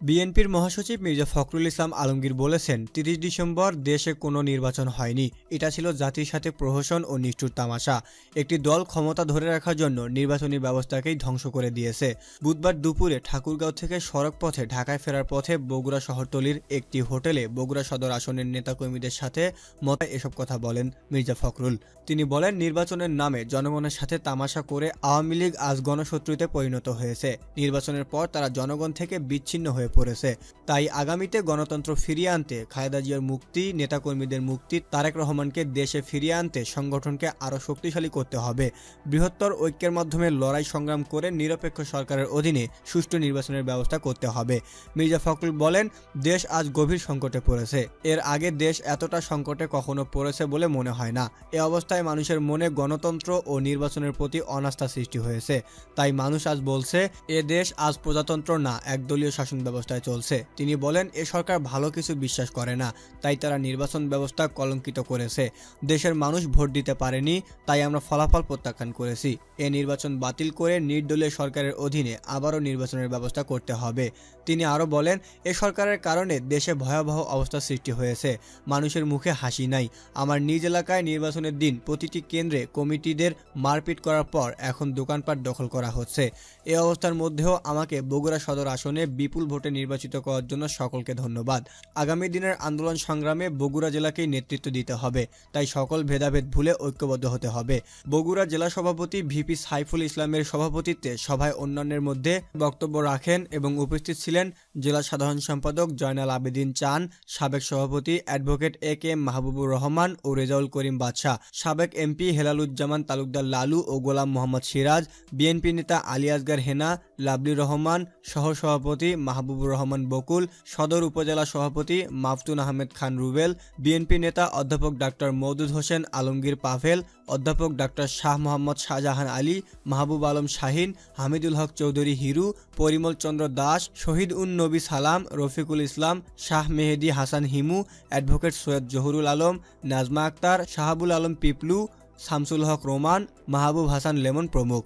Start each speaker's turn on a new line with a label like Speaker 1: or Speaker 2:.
Speaker 1: বিএনপির মহাসচিব মির্জা ফখরুল ইসলাম আলমগীর বলেছেন, তিরিশ ডিসেম্বর দেশে কোনো নির্বাচন হয়নি। এটা ছিল জাতির সাথে প্রহসন ও নিষ্ঠুর তামাশা। একটি দল ক্ষমতা ধরে রাখার জন্য নির্বাচনী ব্যবস্থাকেই ধ্বংস করে দিয়েছে। বুধবার দুপুরে ঠাকুরগাঁও থেকে সড়ক পথে ঢাকায় ফেরার পথে বগুড়া শহরতলির একটি হোটেলে বগুড়া সদর আসনের নেতাকর্মীদের সাথে মত এসব কথা বলেন মির্জা ফখরুল। তিনি বলেন, নির্বাচনের নামে জনগণের সাথে তামাশা করে আওয়ামী লীগ আজ গণশত্রুতে পরিণত হয়েছে। নির্বাচনের পর তারা জনগণ থেকে বিচ্ছিন্ন হয়ে পড়েছে। তাই আগামীতে গণতন্ত্র ফিরিয়ে আনতে খালেদা জিয়ার মুক্তি, নেতাকর্মীদের মুক্তি, তারেক রহমানকে দেশে ফিরিয়ে আনতে সংগঠনকে আরও শক্তিশালী করতে হবে। বৃহত্তর ঐক্যের মাধ্যমে লড়াই সংগ্রাম করে নিরপেক্ষ সরকারের অধীনে সুষ্ঠু নির্বাচনের ব্যবস্থা করতে হবে। মির্জা ফখরুল বলেন, দেশ আজ গভীর সংকটে পড়েছে। এর আগে দেশ এতটা সংকটে কখনো পড়েছে বলে মনে হয় না। এ অবস্থায় মানুষের মনে গণতন্ত্র ও নির্বাচনের প্রতি অনাস্থা সৃষ্টি হয়েছে। তাই মানুষ আজ বলছে, এ দেশ আজ প্রজাতন্ত্র না, একদলীয় শাসন ব্যবস্থায় চলছে। তিনি বলেন, এ সরকার ভালো কিছু বিশ্বাস করে না, তাই তারা নির্বাচন ব্যবস্থা কলঙ্কিত করেছে। দেশের মানুষ ভোট দিতে পারেনি, তাই আমরা ফলাফল প্রত্যাখ্যান করেছি। এ নির্বাচন বাতিল করে নির্দলীয় সরকারের অধীনে আবারও নির্বাচনের ব্যবস্থা করতে হবে। তিনি আরও বলেন, এ সরকারের কারণে দেশে ভয়াবহ অবস্থা সৃষ্টি হয়েছে। মানুষের মুখে হাসি নাই। আমার নিজ এলাকায় নির্বাচনের দিন প্রতিটি কেন্দ্রে কমিটিদের মারপিট করার পর এখন দোকানপাট দখল করা হচ্ছে। এ অবস্থার মধ্যেও আমাকে বগুড়া সদর আসনে বিপুল ভোটে নির্বাচিত করার জন্য সকলকে ধন্যবাদ। আগামী দিনের আন্দোলন সংগ্রামে বগুড়া জেলাকেই নেতৃত্ব দিতে হবে, তাই সকল ভেদাভেদ ভুলে ঐক্যবদ্ধ হতে হবে। বগুড়া জেলা সভাপতি ভিপি সাইফুল ইসলামের সভাপতিত্বে সভায় অন্যান্যের মধ্যে বক্তব্য রাখেন এবং উপস্থিত ছিলেন জেলা সাধারণ সম্পাদক জয়নাল আবেদিন চান, সাবেক সভাপতি advocate A K Mahbubur Rahman ও রেজাউল করিম বাদশাহ, সাবেক এমপি হেলালুজ্জামান তালুকদার লালু ও গোলাম মোহাম্মদ সিরাজ, বিএনপি নেতা আলী আসগার হেনা, লাবলি রহমান সহ সভাপতি মাহবুবুর রহমান বকুল, সদর উপজেলা সভাপতি মাফতুন আহমেদ খান রুবেল, বিএনপি নেতা অধ্যাপক ডাক্তার মৌদুদ হোসেন আলমগীর পাভেল অধ্যাপক ডাক্তার শাহ মোহাম্মদ শাহজাহান আলী, মাহবুব আলম শাহিন, হামিদুল হক চৌধুরী হিরু, পরিমল চন্দ্র দাস, শহীদ উন নবী সালাম, রফিকুল ইসলাম, শাহ মেহেদি হাসান হিমু, অ্যাডভোকেট সৈয়দ জহুরুল আলম, নাজমা আক্তার, শাহাবুল আলম পিপলু, শামসুল হক রোমান, মাহবুব হাসান লেমন প্রমুখ।